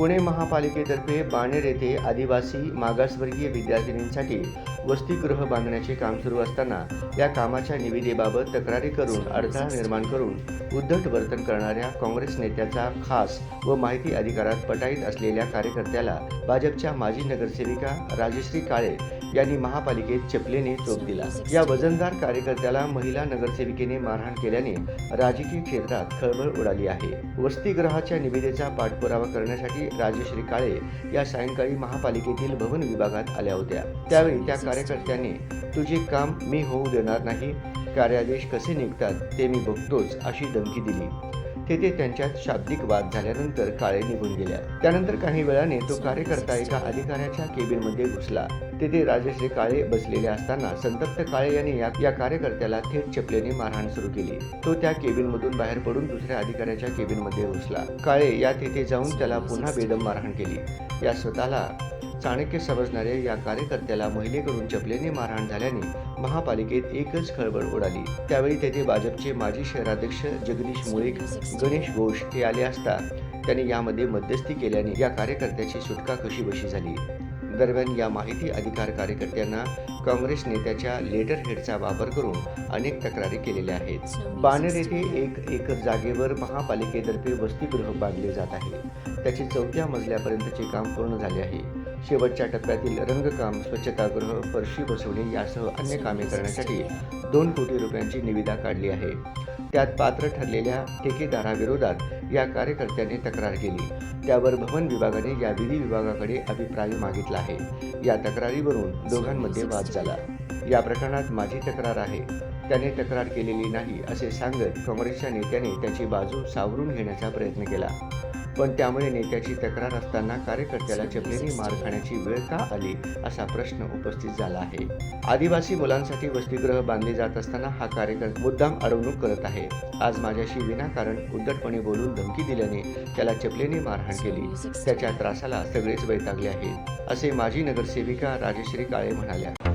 पुणे महापालिकेतर्फे बाणेर येथे आदिवासी मागासवर्गीय विद्यार्थिनींसाठी वसतिगृह बांधण्याचे काम सुरू असताना या कामाच्या निविदेबाबत तक्रारी करून अडथळा निर्माण करून उद्धट वर्तन करणाऱ्या काँग्रेस नेत्याचा खास व माहिती अधिकारात पटाईत असलेल्या कार्यकर्त्याला भाजपच्या माजी नगरसेविका राजश्री काळे यांनी महापालिकेत चपलेने चोप दिला. या वजनदार कार्यकर्त्याला महिला नगरसेविकेने मारहाण केल्याने राजकीय क्षेत्रात खळबळ उडाली आहे. वसतिगृहाच्या निविदेचा पाठपुरावा करण्यासाठी राजश्री काळे या सायंकाळी महापालिकेतील भवन विभागात आल्या होत्या. त्यावेळी त्या कार्यकर्त्याने तुझे काम मी होऊ देणार नाही. कार्यादेश कसे निघतात ते मी बघतोच अशी धमकी दिली. तेथे त्यांच्यात शाब्दिक वाद झाल्यानंतर काळे निघून गेल्या. त्यानंतर काही वेळाने तो कार्यकर्ता एका अधिकाऱ्याच्या केबिनमध्ये घुसला. तेथे राजश्री काळे बसलेले असताना संतप्त काळे यांनी या, या कार्यकर्त्याला थेट चपलेने मारहाण सुरू केली. तो त्या केबिनमधून बाहेर पडून दुसऱ्या अधिकाऱ्याच्या केबिनमध्ये घुसला. काळे या तेथे जाऊन त्याला पुन्हा बेदम मारहाण केली. या स्वतःला चाणक्य समजणाऱ्या या कार्यकर्त्याला महिलेकडून चपलेने मारहाण झाल्याने महापालिकेत एकच खळबळ उडाली. त्यावेळी तेथे भाजपचे माजी शहराध्यक्ष जगदीश मुळीक गणेश घोष हे आले असता त्यांनी यामध्ये मध्यस्थी केल्याने या कार्यकर्त्याची सुटका कशी बशी झाली? दरम्यान या माहिती अधिकार कार्यकर्त्यांना काँग्रेस नेत्याच्या लेटर हेडचा वापर करून अनेक तक्रारी केलेल्या आहेत. बाणेर येथे एक एकर जागेवर महापालिकेतर्फे वसतिगृह बांधले जात आहे. त्याचे चौथ्या मजल्यापर्यंतचे काम पूर्ण झाले आहे. शेवटच्या टप्प्यातील रंगकाम स्वच्छतागृह फरशी बसवणे यासह अन्य कामे करण्यासाठी दोन कोटी रुपयांची निविदा काढली आहे. त्यात पात्र ठरलेल्या ठेकेदाराविरोधात या कार्यकर्त्याने तक्रार केली. त्यावर भवन विभागाने या विधी विभागाकडे अभिप्राय मागितला आहे. या तक्रारीवरून दोघांमध्ये वाद झाला. या प्रकरणात माझी तक्रार आहे. त्याने तक्रार केलेली नाही असे सांगत काँग्रेसच्या नेत्याने त्याची बाजू सावरून घेण्याचा प्रयत्न केला. पण त्यामुळे नेत्याची तक्रार असताना कार्यकर्त्याला चपलेने मार खाण्याची वेळ का आली असा प्रश्न उपस्थित झाला आहे. आदिवासी मुलांसाठी वसतिगृह बांधले जात असताना हा कार्यकर्ता मुद्दाम अडवणूक करत आहे. आज माझ्याशी विनाकारण उद्धटपणे बोलून धमकी दिल्याने त्याला चपलेने मारहाण केली. त्याच्या त्रासाला सगळेच वैतागले आहेत असे माजी नगरसेविका राजश्री काळे म्हणाल्या.